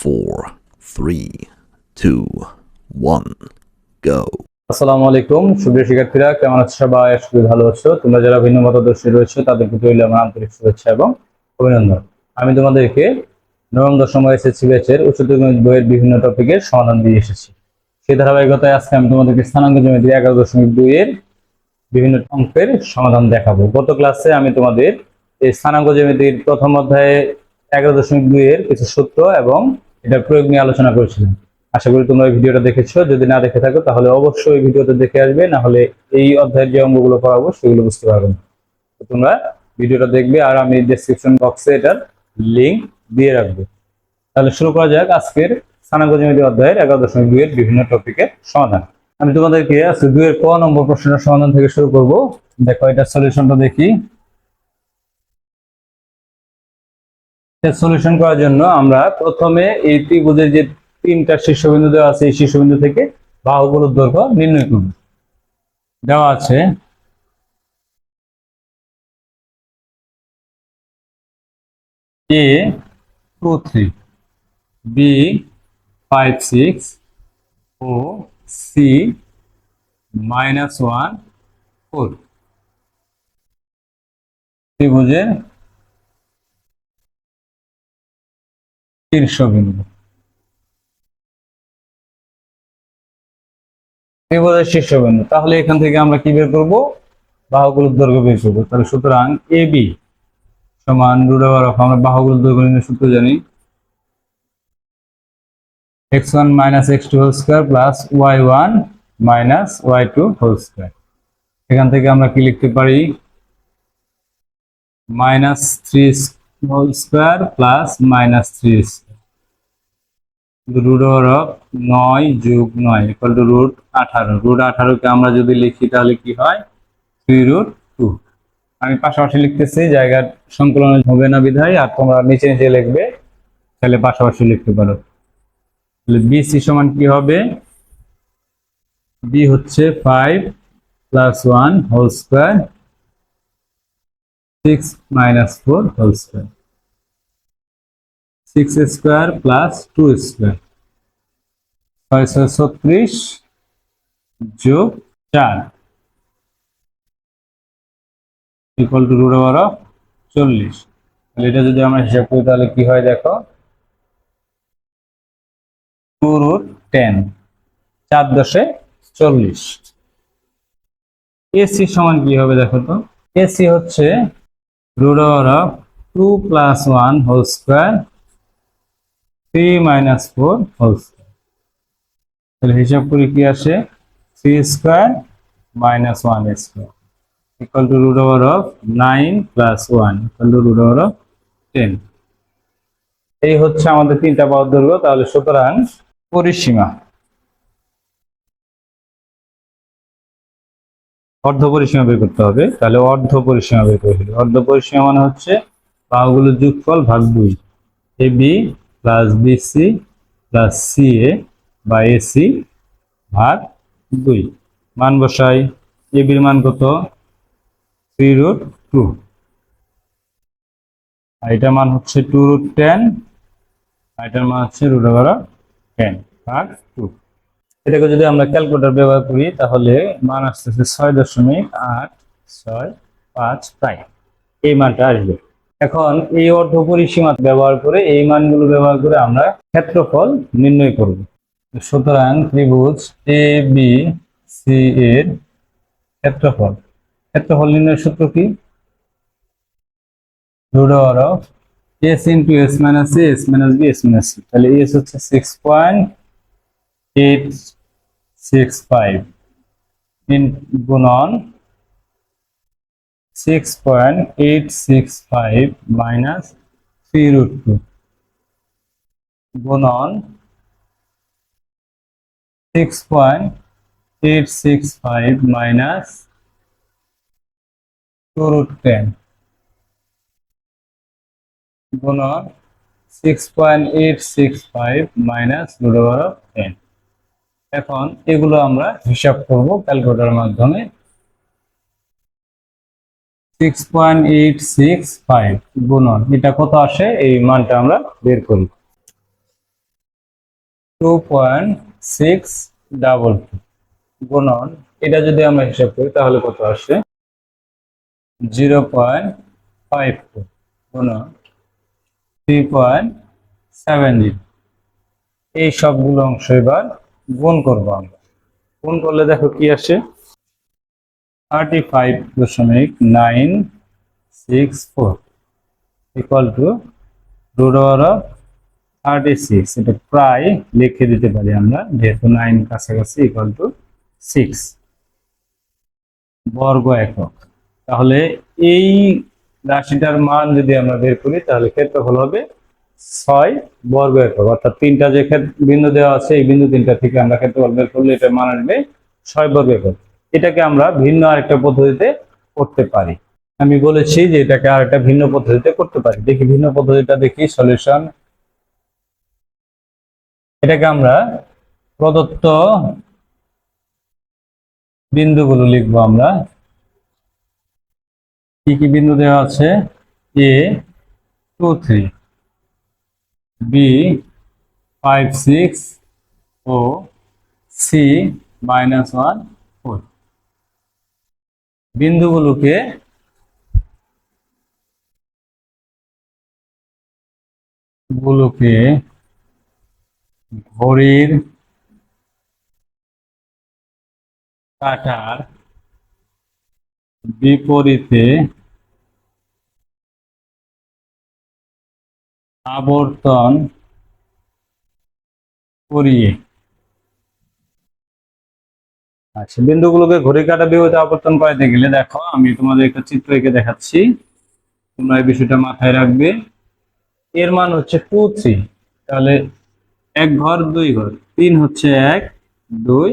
four, three, two, one, go. আসসালামু আলাইকুম সুপ্রিয় শিক্ষার্থীরা কেমন আছো সবাই? করি ভালো আছো। তোমরা যারা ভিন্ন মতাদর্শী রয়েছে তাদেরকে রইল আমার আন্তরিক শুভেচ্ছা এবং অভিনন্দন। আমি তোমাদেরকে নবম দশম এসএসসি ব্যাচের উচ্চতর বইয়ের বিভিন্ন টপিকের সমাধান দিয়ে এসেছি। সেই ধারাবাহিকতায় আজকে আমি তোমাদেরকে স্থানাঙ্ক জ্যামিতি এগারো দশমিক দুইয়ের বিভিন্ন অঙ্কের সমাধান দেখাবো। গত ক্লাসে আমি তোমাদের এই স্থানাঙ্ক জ্যামিতির প্রথম অধ্যায়ে এগারো দশমিক দুইয়ের কিছু সূত্র এবং এটার প্রয়োগ নিয়ে আলোচনা করেছিলাম। আশা করি তোমরা এই ভিডিওটা দেখেছ। যদি না দেখে থাকো, তাহলে অবশ্যই ভিডিওতে দেখে আসবে। না হলে এই অধ্যায়ের যে অঙ্গগুলো করাবো সেগুলো বুঝতে পারবে না। তোমরা ভিডিওটা দেখবে আর আমি ডেসক্রিপশন বক্সে এটার লিংক দিয়ে রাখব। তাহলে শুরু করা যাক আজকের স্থানাঙ্ক জ্যামিতি অধ্যায়ের এগারো দশমিক দুইয়ের বিভিন্ন টপিকের সমাধান। আমি তোমাদেরকে আজকে দুইয়ের ক নম্বর প্রশ্নের সমাধান থেকে শুরু করব। দেখো এটা সলিউশনটা দেখি। সলিউশন করার জন্য আমরা প্রথমে এই ত্রিভুজের যে তিনটা শীর্ষবিন্দু দেওয়া আছে, এই শীর্ষবিন্দু থেকে বাহুগুলোর দৈর্ঘ্য নির্ণয় করব দেওয়া আছে। A two three B five six O C minus one four ত্রিভুজের শীর্ষবিন্দু শীর্ষবিন্দু তাহলে এখান থেকে আমরা কি বের করব? দৈর্ঘ্য বের করব। তাহলে সুতরাং এ বি সমান রুট ওভার অফ, আমরা দৈর্ঘ্য সূত্র জানি। X one minus X two whole square plus Y one minus Y two whole square এখান থেকে আমরা কি লিখতে পারি? Minus three whole square plus minus three root over of নয় যোগ নয় ইকুয়াল টু রুট আঠারো। রুট আঠারোকে আমরা যদি লিখি, তাহলে কি হয়? থ্রি রুট টু আমি পাশাপাশি লিখতেছি, জায়গার সংকলন হবে না বিধায়, আর তোমরা নিচে নিচে লিখবে, তাহলে পাশাপাশি লিখতে পারো। তাহলে বি সি সমান কি হবে? বি হচ্ছে five plus one whole square six minus four whole square six square plus two square ছয়শো ছত্রিশ যোগ চার equal to root over of চল্লিশ। তাহলে এটা যদি আমরা হিসাব করি, তাহলে কি হয় দেখো? টু রুট টেন চার দশে চল্লিশ। এসি সমান কি হবে দেখো তো? এসি হচ্ছে root over of two plus one whole square three minus four whole square তাহলে হিসাব করি কি আসে? Three square minus one square equal to root over of nine plus one equal to root over of ten এই হচ্ছে আমাদের তিনটা বাহুর দৈর্ঘ্য, তাহলে সুতরাং পরিসীমা। অর্ধ পরিসীমা বের করতে হবে। তাহলে অর্ধ পরিসীমা বের করে ফেলি। অর্ধ পরিসীমা মানে হচ্ছে বাহুগুলোর যোগফল ভাগ দুই। A, B, plus BC plus C, A বা এসি ভাগ দুই। মান বসাই। এ, বির মান কত? Three root two. আর এটার মান হচ্ছে টু রুট টেন। আর এটার মান হচ্ছে রুট ওভার টেন। ভাগ টু। এটাকে যদি আমরা ক্যালকুলেটর ব্যবহার করি, তাহলে মান আসতেছে ছয় দশমিক আট ছয় পাঁচ প্রায় এই মানটা আসবে। এখন এই অর্ধ পরিসীমা ব্যবহার করে এই মানগুলো ব্যবহার করে আমরা ক্ষেত্রফল নির্ণয় করব। সুতরাং ত্রিভুজ এ বি সি এর ক্ষেত্রফল। ক্ষেত্রফল নির্ণয়ের সূত্র কি? Root of S into S minus S minus B S minus C তাহলে এস হচ্ছে six point eight six five in গুণন six point eight six five minus three root two গুণন six point eight six five minus two root ten গুণন six point eight six five minus root over of ten এখন এগুলো আমরা হিসাব করব ক্যালকুলেটরের মাধ্যমে। Six point eight six five গুণন, এটা কত আসে? এই মানটা আমরা বের করি two point six double two গুণন, এটা যদি আমরা হিসাব করি তাহলে কত আসে? জিরো পয়েন্ট ফাইভ টু গুণন থ্রি পয়েন্ট সেভেন জিরো এই সবগুলো অংশ এবার গুণ করব আমরা। গুণ করলে দেখো কি আসে? থার্টি ফাইভ দশমিক nine six four equal to root over of thirty six এটা প্রায় লিখে দিতে পারি আমরা, যেহেতু নাইন কাছাকাছি ইকুয়াল টু সিক্স বর্গ একক। তাহলে এই রাশিটার মান যদি আমরা বের করি, তাহলে ক্ষেত্রফল হবে ছয় বর্গ একক অর্থাৎ তিনটা যে বিন্দু দেওয়া আছে, এই বিন্দু তিনটা থেকে আমরা ক্ষেত্রফল বের করলে এটা মান আসবে ছয় বর্গ একক এটাকে আমরা ভিন্ন আরেকটা পদ্ধতিতে করতে পারি। আমি বলেছি যে এটাকে আরেকটা ভিন্ন পদ্ধতিতে করতে পারি। দেখি ভিন্ন পদ্ধতিটা দেখি, সলিউশন। এটাকে আমরা প্রদত্ত বিন্দুগুলো লিখব আমরা। কি কি বিন্দু দেওয়া আছে? A two three B five six O C minus one four বিন্দুগুলোকে গুলোকে ঘড়ির কাটার বিপরীতে আবর্তন করিয়ে। আচ্ছা বিন্দুগুলোকে ঘড়ি কাটা বিপরীতে আবর্তন করাতে গেলে দেখো, আমি তোমাদের একটা চিত্র এঁকে দেখাচ্ছি। তোমরা এই বিষয়টা মাথায় রাখবে। এর মান হচ্ছে টু থ্রি। তাহলে এক ঘর, দুই ঘর। তিন হচ্ছে এক, দুই,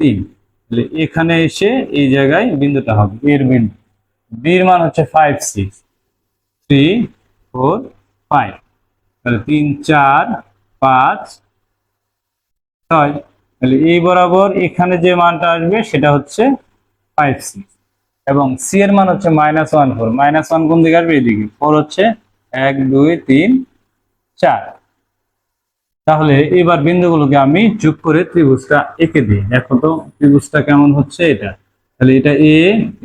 তিন। তাহলে এখানে এসে এই জায়গায় বিন্দুটা হবে, এর বিন্দু। বির মান হচ্ছে five six three four five তাহলে তিন, চার, পাঁচ, ছয়। তাহলে এই বরাবর এখানে যে মানটা আসবে সেটা হচ্ছে ফাইভ সিক্স এবং সি এর মান হচ্ছে minus one four minus one কোন দিকে আসবে? এদিকে ফোর হচ্ছে এক, দুই, তিন, চার। তাহলে এবার বিন্দুগুলোকে আমি যোগ করে ত্রিভুজটা এঁকে দিই। দেখো তো, ত্রিভুজটা কেমন হচ্ছে এটা? তাহলে এটা এ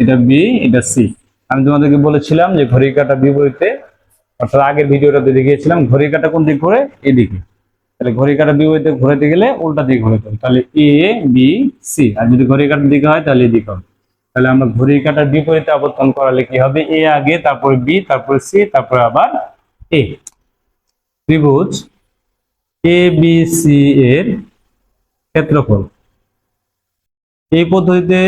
এটা বি এটা সি আমি তোমাদেরকে বলেছিলাম যে ঘড়ি কাটা বিপরীতে অর্থাৎ আগের ভিডিওটাতে দেখিয়েছিলাম ঘড়ি কাটা কোন দিক ঘুরে? এদিকে তাহলে ঘড়ি কাটা বিপরীতে ঘুরাতে গেলে উল্টা দিকে ঘুরাতে হবে তাহলে এ বি সি আর যদি ঘড়ি কাটার দিকে হয়, তাহলে এদিকে হবে। তাহলে আমরা ঘড়ি কাটার বিপরীতে আবর্তন করালে কি হবে? এ আগে, তারপরে বি তারপরে সি তারপরে আবার এ ত্রিভুজ এ বি সি এর ক্ষেত্রফল। এই পদ্ধতিতে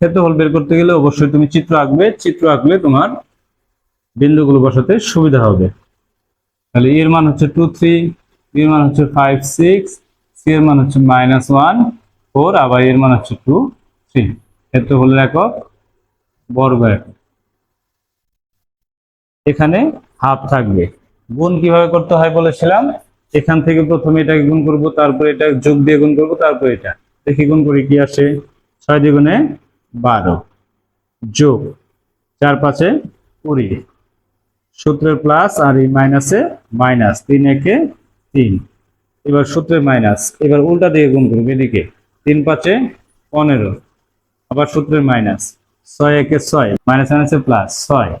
ক্ষেত্রফল বের করতে গেলে অবশ্যই তুমি চিত্র আঁকবে। চিত্র আঁকলে তোমার বিন্দুগুলো বসাতে সুবিধা হবে। তাহলে এর মান হচ্ছে টু থ্রি এর মান হচ্ছে ফাইভ সিক্স সি এর মান হচ্ছে মাইনাস ওয়ান ফোর আবার এর মান হচ্ছে টু থ্রি ক্ষেত্রফলের একক বর্গ একক। এখানে হাফ থাকবে। গুণ কীভাবে করতে হয় বলেছিলাম? এখান থেকে প্রথমে এটাকে গুণ করব, তারপর এটা যোগ দিয়ে গুণ করব, তারপর এটা। দেখি গুণ করি কি আসে? ছয় দ্বিগুণে বারো। যোগ চার পাঁচে কুড়ি। সূত্রের প্লাস আর এই মাইনাসে মাইনাস, তিন একে তিন। এবার সূত্রের মাইনাস, এবার উল্টা দিয়ে গুণ করব এদিকে। তিন পাঁচে পনেরো, আবার সূত্রের মাইনাস, ছয় একে ছয়, মাইনাস মাইনাসে প্লাস, ছয়।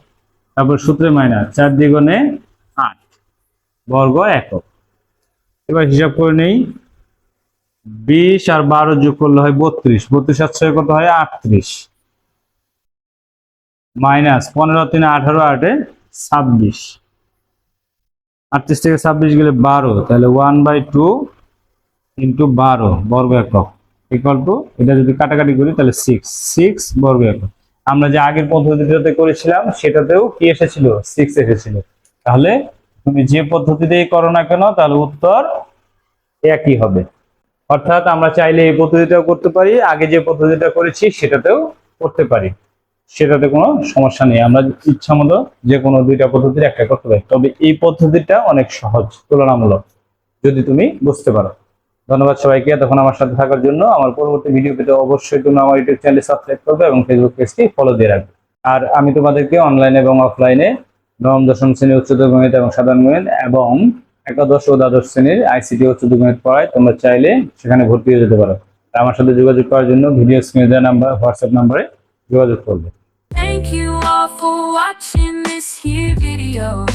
তারপর সূত্রের মাইনাস, চার দ্বিগুণে আট, বর্গ একক। এবার হিসাব করে নেই, বিশ আর বারো যোগ করলে হয় বত্রিশ বত্রিশ আর ছয় কত হয় আটত্রিশ। মাইনাস পনেরো তিনে আঠারো, আটে ছাব্বিশ। আটত্রিশ থেকে ছাব্বিশ গেলে বারো, তাহলে ওয়ান বাই টু ইন্টু বারো, বর্গ একক ইকুয়াল টু এটা যদি কাটাকাটি করি, তাহলে সিক্স সিক্স বর্গ একক। আমরা যে আগের পদ্ধতিটাতে করেছিলাম, সেটাতেও কি এসেছিল? সিক্স এসেছিল। তাহলে তুমি যে পদ্ধতিতেই করো না কেন, তাহলে উত্তর একই হবে। অর্থাৎ আমরা চাইলে এই পদ্ধতিটাও করতে পারি, আগে যে পদ্ধতিটা করেছি, সেটাতেও করতে পারি। সেটাতে কোনো সমস্যা নেই। আমরা ইচ্ছা মতো যে কোনো দুইটা পদ্ধতির একটা করতে পারি। তবে এই পদ্ধতিটা অনেক সহজ, তুলনামূলক, যদি তুমি বুঝতে পারো। ধন্যবাদ সবাইকে এতক্ষণ আমার সাথে থাকার জন্য। আমার পরবর্তী ভিডিও পেতে অবশ্যই তুমি আমার ইউটিউব চ্যানেলে সাবস্ক্রাইব করবে এবং ফেসবুক পেজটি ফলো দিয়ে রাখবে। আর আমি তোমাদেরকে অনলাইনে এবং অফলাইনে নবম, দশম শ্রেণির উচ্চতর গণিত এবং সাধারণ গণিত এবং একাদশ ও দ্বাদশ শ্রেণির আইসিটি উচ্চতর গণিত পড়ায় তোমরা চাইলে সেখানে ভর্তি হয়ে যেতে পারো আমার সাথে যোগাযোগ করার জন্য ভিডিও স্ক্রিনে দেওয়া নাম্বার হোয়াটসঅ্যাপ নাম্বারে Thank you all for watching this here video.